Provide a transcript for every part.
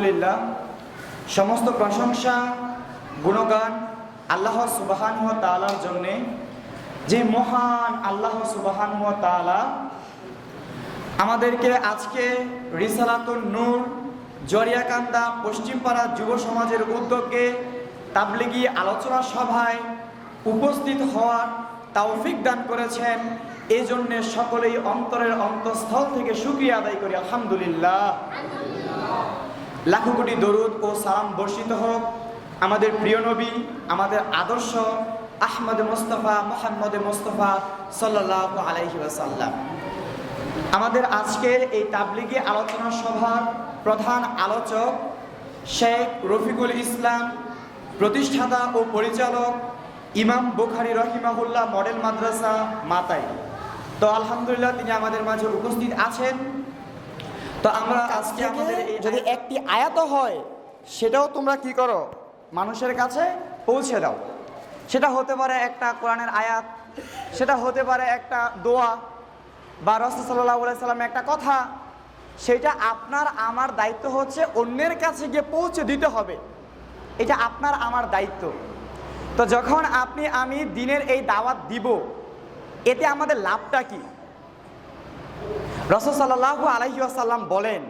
আলহামদুলিল্লাহ, সমস্ত প্রশংসা, গুণগান আল্লাহ সুবাহান হুয়া তালার জন্যে। যে মহান আল্লাহ সুবাহান হুয়া তালা আমাদেরকে আজকে রিসালাতুন নূর জরিয়াকান্দা পশ্চিমপাড়া যুব সমাজের উদ্যোগে তাবলিগি আলোচনা সভায় উপস্থিত হওয়ার তৌফিক দান করেছেন। এই জন্যে সকলেই অন্তরের অন্তঃস্থল থেকে সুক্রিয়া আদায় করি। আলহামদুলিল্লাহ। লাখো কোটি দরুদ ও সালাম বর্ষিত হোক। আমাদের প্রিয় নবী, আমাদের আদর্শ আহমদ মোস্তফা, মোহাম্মদ মোস্তফা সাল্লাহ আলাইহি ওয়াসাল্লাম। আমাদের আজকের এই তাবলিগি আলোচনা সভার প্রধান আলোচক শেখ রফিকুল ইসলাম, প্রতিষ্ঠাতা ও পরিচালক ইমাম বুখারি রহিমাহুল্লাহ মডেল মাদ্রাসা মাতাই। তো আলহামদুলিল্লাহ তিনি আমাদের মাঝে উপস্থিত আছেন। তো আমরা আজকে আমাদের যদি একটি আয়াত হয় সেটাও তোমরা কি করো? মানুষের কাছে পৌঁছে দাও। সেটা হতে পারে একটা কোরআনের আয়াত সেটা হতে পারে একটা দোয়া বা রসুল সাল্লাহ সাল্লামের একটা কথা। সেটা আপনার আমার দায়িত্ব হচ্ছে অন্যের কাছে গিয়ে পৌঁছে দিতে হবে। এটা আপনার আমার দায়িত্ব। তো যখন আপনি আমি দিনের এই দাওয়াত দিব এতে আমাদের লাভটা কি? রসদ সাল্লাহু আলহিউসাল্লাম বলেন,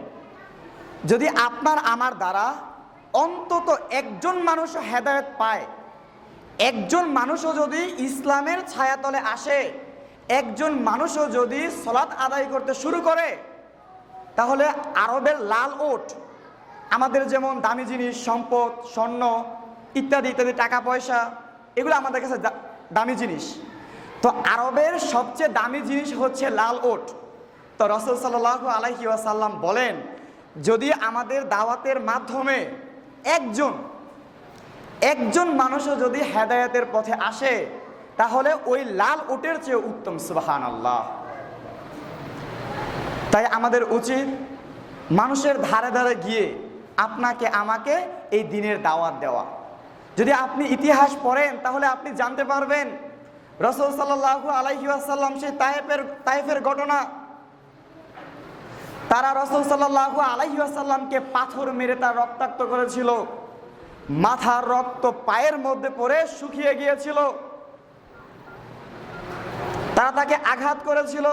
যদি আপনার আমার দ্বারা অন্তত একজন মানুষ হেদায়ত পায়, একজন মানুষও যদি ইসলামের ছায়াতলে আসে, একজন মানুষও যদি সলাৎ আদায় করতে শুরু করে, তাহলে আরবের লাল ওট, আমাদের যেমন দামি জিনিস, সম্পদ, স্বর্ণ, ইত্যাদি ইত্যাদি, টাকা, পয়সা, এগুলো আমাদের কাছে দামি জিনিস। তো আরবের সবচেয়ে দামি জিনিস হচ্ছে লাল ওট। তো রসুল সাল্লাহ আলাইহি ওয়াসাল্লাম বলেন, যদি আমাদের দাওয়াতের মাধ্যমে একজন একজন মানুষও যদি হেদায়েতের পথে আসে, তাহলে ওই লাল ওটের চেয়ে উত্তম সুবাহান আল্লাহ তাই আমাদের উচিত মানুষের ধারে ধারে গিয়ে আপনাকে, আমাকে এই দিনের দাওয়াত দেওয়া। যদি আপনি ইতিহাস পড়েন, তাহলে আপনি জানতে পারবেন, রসুল সাল্লাহ আলাইহি আসাল্লাম সেই তায়েফের তায়েফের ঘটনা তারা রসুল সাল্লাহ আলাইহি আসাল্লামকে পাথর মেরে তার রক্তাক্ত করেছিল। মাথার রক্ত পায়ের মধ্যে পড়ে শুকিয়ে গিয়েছিল। তারা তাকে আঘাত করেছিল।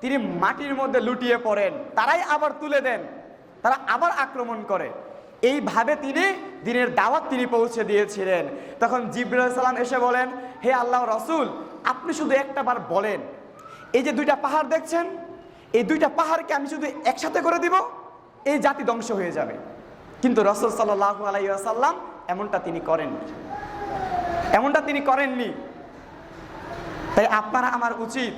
তিনি মাটির মধ্যে লুটিয়ে পড়েন। তারাই আবার তুলে দেন। তারা আবার আক্রমণ করে। এইভাবে তিনি দিনের দাওয়াত তিনি পৌঁছে দিয়েছিলেন। তখন জিব্রাইল সালাম এসে বলেন, হে আল্লাহ রসুল, আপনি শুধু একটা বার বলেন। এই যে দুইটা পাহাড় দেখছেন এই দুইটা পাহাড়কে আমি শুধু একসাথে করে দিব, এই জাতি ধ্বংস হয়ে যাবে। কিন্তু রসুল সাল্লাহ আলাইসাল্লাম এমনটা তিনি করেননি। এমনটা তিনি করেননি। তাই আপনারা আমার উচিত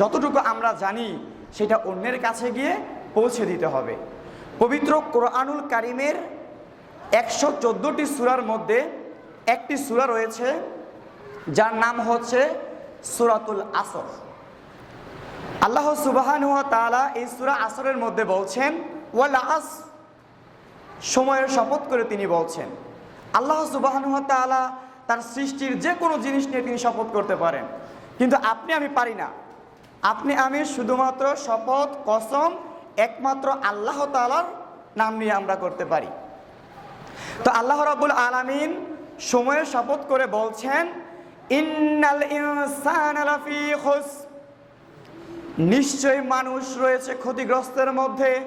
যতটুকু আমরা জানি, সেটা অন্যের কাছে গিয়ে পৌঁছে দিতে হবে। পবিত্র কোরআনুল কারিমের একশো চোদ্দোটি সুরার মধ্যে একটি সুরা রয়েছে, যার নাম হচ্ছে সুরাতুল আসর। আল্লাহ সুবাহান তাআলা এই সুরা আসরের মধ্যে বলছেন, ওয়াল আস সময়ের শপথ করে তিনি বলছেন, আল্লাহ সুবাহান তাআলা তার সৃষ্টির যে কোনো জিনিস নিয়ে তিনি শপথ করতে পারেন। কিন্তু আপনি আমি পারি না। আপনি আমি শুধুমাত্র শপথ, কসম, একমাত্র আল্লাহ তাআলার নাম নিয়ে আমরা করতে পারি। তো আল্লাহ রাবুল আলামিন সময়ের শপথ করে বলছেন, ইন্নাল ইনসানা লাফি খুস নিশ্চয় মানুষ রয়েছে ক্ষতিগ্রস্তের মধ্যে,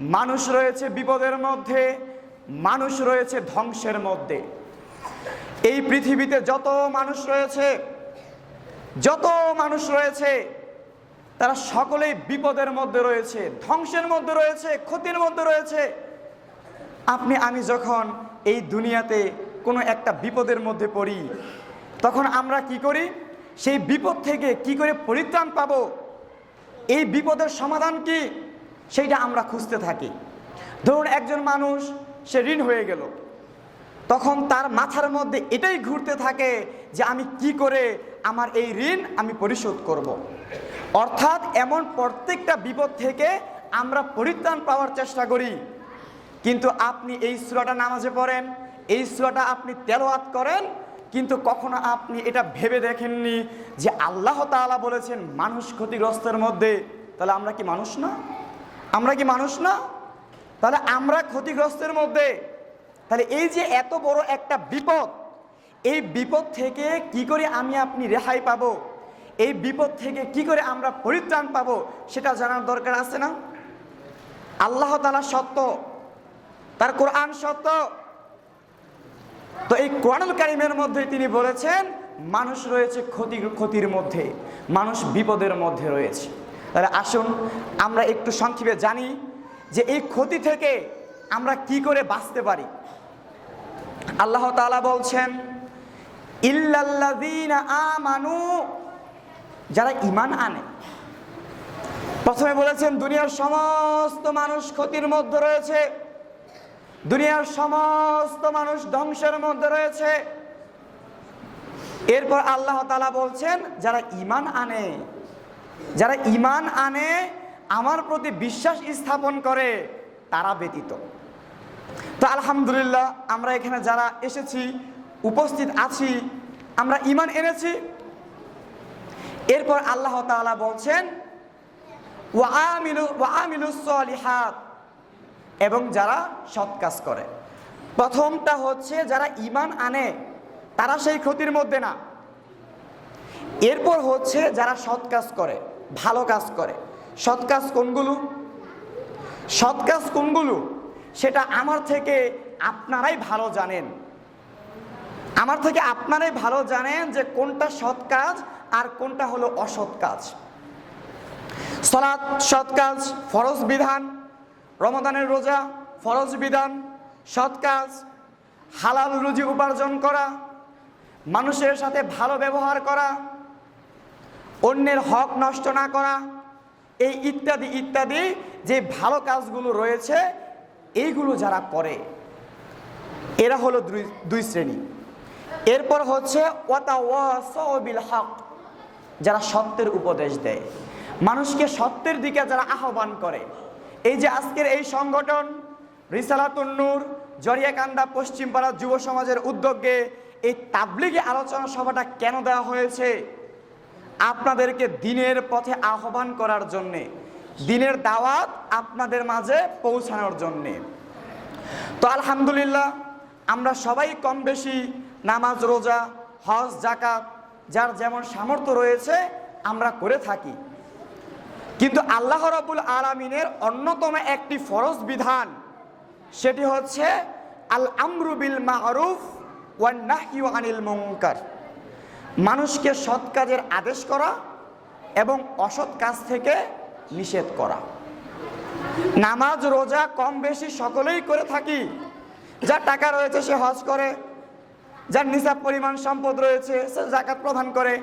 মানুষ রয়েছে বিপদের মধ্যে, মানুষ রয়েছে ধ্বংসের মধ্যে। এই পৃথিবীতে যত মানুষ রয়েছে, যত মানুষ রয়েছে, তারা সকলেই বিপদের মধ্যে রয়েছে, ধ্বংসের মধ্যে রয়েছে, ক্ষতির মধ্যে রয়েছে। আপনি, আমি যখন এই দুনিয়াতে কোনো একটা বিপদের মধ্যে পড়ি, তখন আমরা কি করি? সেই বিপদ থেকে কি করে পরিত্রাণ পাবো? এই বিপদের সমাধান কি? সেইটা আমরা খুঁজতে থাকি। ধরুন একজন মানুষ, সে ঋণ হয়ে গেল। তখন তার মাথার মধ্যে এটাই ঘুরতে থাকে যে আমি কি করে আমার এই ঋণ আমি পরিশোধ করব। অর্থাৎ এমন প্রত্যেকটা বিপদ থেকে আমরা পরিত্রাণ পাওয়ার চেষ্টা করি। কিন্তু আপনি এই সুরাটা নামাজে পড়েন, এই সুরাটা আপনি তেলাওয়াত করেন কিন্তু কখনো আপনি এটা ভেবে দেখেননি যে আল্লাহ তাআলা বলেছেন, মানুষ ক্ষতিগ্রস্তের মধ্যে, তাহলে আমরা কি মানুষ না? আমরা কি মানুষ না? তাহলে আমরা ক্ষতিগ্রস্তের মধ্যে। তাহলে এই যে এত বড় একটা বিপদ, এই বিপদ থেকে কি করে আমি আপনি রেহাই পাবো? এই বিপদ থেকে কি করে আমরা পরিত্রাণ পাবো? সেটা জানার দরকার আছে না? আল্লাহ তালা সত্য, তার কোরআন সত্য। তো এই কোরআনুল কারিমের মধ্যে তিনি বলেছেন, মানুষ রয়েছে ক্ষতি, ক্ষতির মধ্যে, মানুষ বিপদের মধ্যে রয়েছে। তাহলে আসুন, আমরা একটু সংক্ষেপে জানি যে এই ক্ষতি থেকে আমরা কি করে বাঁচতে পারি। আল্লাহ তাআলা বলছেন, ইল্লাল্লাযীনা আমানু যারা ঈমান আনে। প্রথমে বলেছেন, দুনিয়ার সমস্ত মানুষ ক্ষতির মধ্যে রয়েছে। দুনিয়ার সমস্ত মানুষ ধ্বংসের মধ্যে রয়েছে। এরপর আল্লাহ তালা বলছেন, যারা ঈমান আনে, যারা ঈমান আনে, আমার প্রতি বিশ্বাস স্থাপন করে, তারা ব্যতীত। তো আলহামদুলিল্লাহ, আমরা এখানে যারা এসেছি, উপস্থিত আছি, আমরা ঈমান এনেছি। এরপর আল্লাহ তালা বলছেন, ওয়া আমিলু ওয়ামিলু ওয়ামিলুস সলিহাত। এবং যারা সৎ কাজ করে। প্রথমটা হচ্ছে যারা ইমান আনে, তারা সেই ক্ষতির মধ্যে না। এরপর হচ্ছে যারা সৎ কাজ করে, ভালো কাজ করে। সৎ কাজ কোনগুলো? সৎ কাজ কোনগুলো? সেটা আমার থেকে আপনারাই ভালো জানেন। আমার থেকে আপনারাই ভালো জানেন যে কোনটা সৎ কাজ আর কোনটা হলো অসৎ কাজ। সলাৎ সৎ কাজ, ফরজ বিধান রমদানের রোজা, ফরজ বিধান, সৎ কাজ, হালাল রুজি উপার্জন করা, মানুষের সাথে ভালো ব্যবহার করা, অন্যের হক নষ্ট না করা, এই ইত্যাদি ইত্যাদি যে ভালো কাজগুলো রয়েছে, এইগুলো যারা করে, এরা হলো দুই দুই শ্রেণি। এরপর হচ্ছে ওয়াতা বিল হক যারা সত্যের উপদেশ দেয়। মানুষকে সত্যের দিকে যারা আহ্বান করে এই যে আজকের এই সংগঠন রিসালাতুন্নুর জরিয়াকান্দা পশ্চিমপাড়া যুব সমাজের উদ্যোগে এই তাবলিগি আলোচনা সভাটা কেন দেওয়া হয়েছে? আপনাদেরকে দিনের পথে আহ্বান করার জন্যে, দিনের দাওয়াত আপনাদের মাঝে পৌঁছানোর জন্যে। তো আলহামদুলিল্লাহ, আমরা সবাই কম বেশি নামাজ, রোজা, হজ জাকাত যার যেমন সামর্থ্য রয়েছে, আমরা করে থাকি। কিন্তু আল্লাহ রাবুল আলমিনের অন্যতম একটি ফরজ বিধান, সেটি হচ্ছে আল আমরুবিল মারুফ ওয়ান নাহিউ আনিল মুনকার। মানুষকে সৎ কাজের আদেশ করা এবং অসৎ কাজ থেকে নিষেধ করা। নামাজ, রোজা কম বেশি সকলেই করে থাকি। যার টাকা রয়েছে সে হজ করে, যার নিসাব পরিমাণ সম্পদ রয়েছে সে জাকাত প্রদান করে।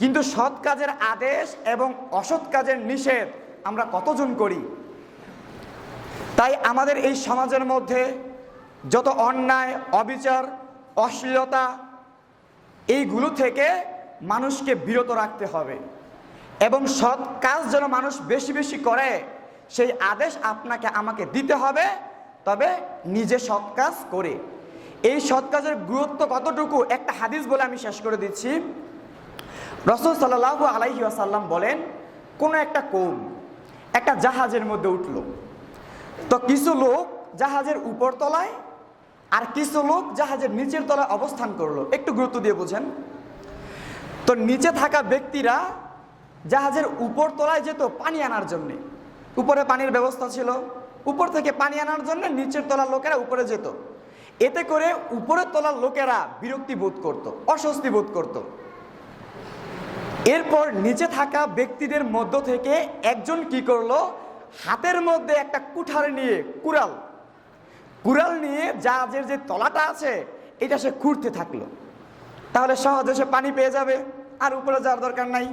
কিন্তু সৎ কাজের আদেশ এবং অসৎ কাজের নিষেধ আমরা কতজন করি? তাই আমাদের এই সমাজের মধ্যে যত অন্যায়, অবিচার, অশ্লীলতা, এইগুলো থেকে মানুষকে বিরত রাখতে হবে এবং সৎ কাজ যেন মানুষ বেশি বেশি করে, সেই আদেশ আপনাকে আমাকে দিতে হবে, তবে নিজে সৎ কাজ করে। এই সৎ কাজের গুরুত্ব কতটুকু একটা হাদিস বলে আমি শেষ করে দিচ্ছি। রসুল সাল্লাহ আলাইহি আসাল্লাম বলেন, কোনো একটা কৌম, একটা জাহাজের মধ্যে উঠল। তো কিছু লোক জাহাজের উপর তলায় আর কিছু লোক জাহাজের নিচের তলায় অবস্থান করল। একটু গুরুত্ব দিয়ে বোঝেন। তো নিচে থাকা ব্যক্তিরা জাহাজের উপর তলায় যেত পানি আনার জন্য। উপরে পানির ব্যবস্থা ছিল। উপর থেকে পানি আনার জন্য নিচের তলার লোকেরা উপরে যেত। এতে করে উপরের তলার লোকেরা বিরক্তি বোধ করত, অস্বস্তি বোধ করত। এরপর নিচে থাকা ব্যক্তিদের মধ্য থেকে একজন কি করল? হাতের মধ্যে একটা কুঠার নিয়ে, কুড়াল। কুড়াল নিয়ে জাহাজের যে তলাটা আছে, এটা সে খুঁড়তে থাকল। তাহলে সহজে সে পানি পেয়ে যাবে, আর উপরে যাওয়ার দরকার নাই।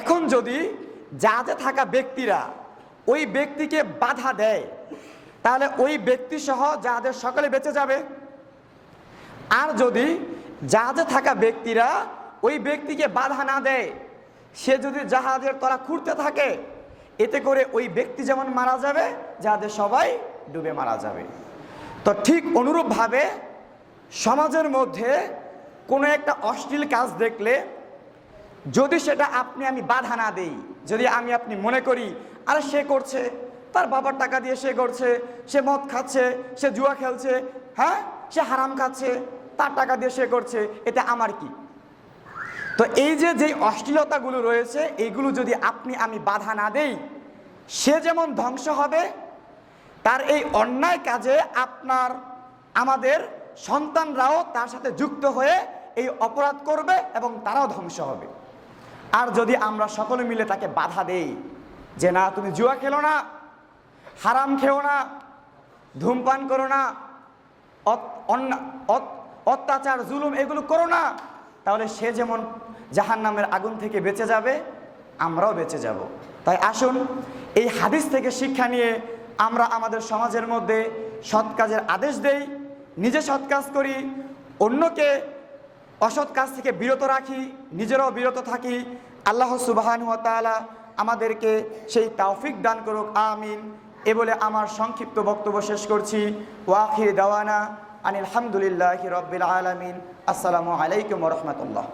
এখন যদি জাহাজে থাকা ব্যক্তিরা ওই ব্যক্তিকে বাধা দেয়, তাহলে ওই ব্যক্তি সহ জাহাজের সকলে বেঁচে যাবে। আর যদি জাহাজে থাকা ব্যক্তিরা ওই ব্যক্তিকে বাধা না দেয়। সে যদি জাহাজের তলা খুঁড়তে থাকে, এতে করে ওই ব্যক্তি যেমন মারা যাবে, জাহাজের সবাই ডুবে মারা যাবে। তো ঠিক অনুরূপভাবে সমাজের মধ্যে কোনো একটা অশ্লীল কাজ দেখলে, যদি সেটা আপনি আমি বাধা না দেই, যদি আমি আপনি মনে করি, আরে সে করছে, তার বাবার টাকা দিয়ে সে করছে, সে মদ খাচ্ছে, সে জুয়া খেলছে হ্যাঁ? সে হারাম খাচ্ছে, তার টাকা দিয়ে সে করছে এতে আমার কি? তো এই যে যেই অশ্লীলতাগুলো রয়েছে এইগুলো যদি আপনি, আমি বাধা না দেই, সে যেমন ধ্বংস হবে, তার এই অন্যায় কাজে আপনার, আমাদের সন্তানরাও তার সাথে যুক্ত হয়ে এই অপরাধ করবে এবং তারাও ধ্বংস হবে। আর যদি আমরা সকলে মিলে তাকে বাধা দেই, যে না, তুমি জুয়া খেলো না, হারাম খেও না, ধূমপান করো না, অত- অত- অত্যাচার, জুলুম এগুলো করো না, তাহলে সে যেমন জাহান নামের আগুন থেকে বেঁচে যাবে, আমরাও বেঁচে যাব। তাই আসুন, এই হাদিস থেকে শিক্ষা নিয়ে আমরা আমাদের সমাজের মধ্যে সৎ কাজের আদেশ দেই, নিজে সৎ কাজ করি, অন্যকে অসৎ কাজ থেকে বিরত রাখি, নিজেরাও বিরত থাকি। আল্লাহ সুবাহান তাআলা আমাদেরকে সেই তাওফিক দান করুক, আমিন। এ বলে আমার সংক্ষিপ্ত বক্তব্য শেষ করছি। ওয়াখির দাওয়ানা আনিল রব্বিল আলমিন। আসসালামু আলাইকুম রহমতুল্লাহ।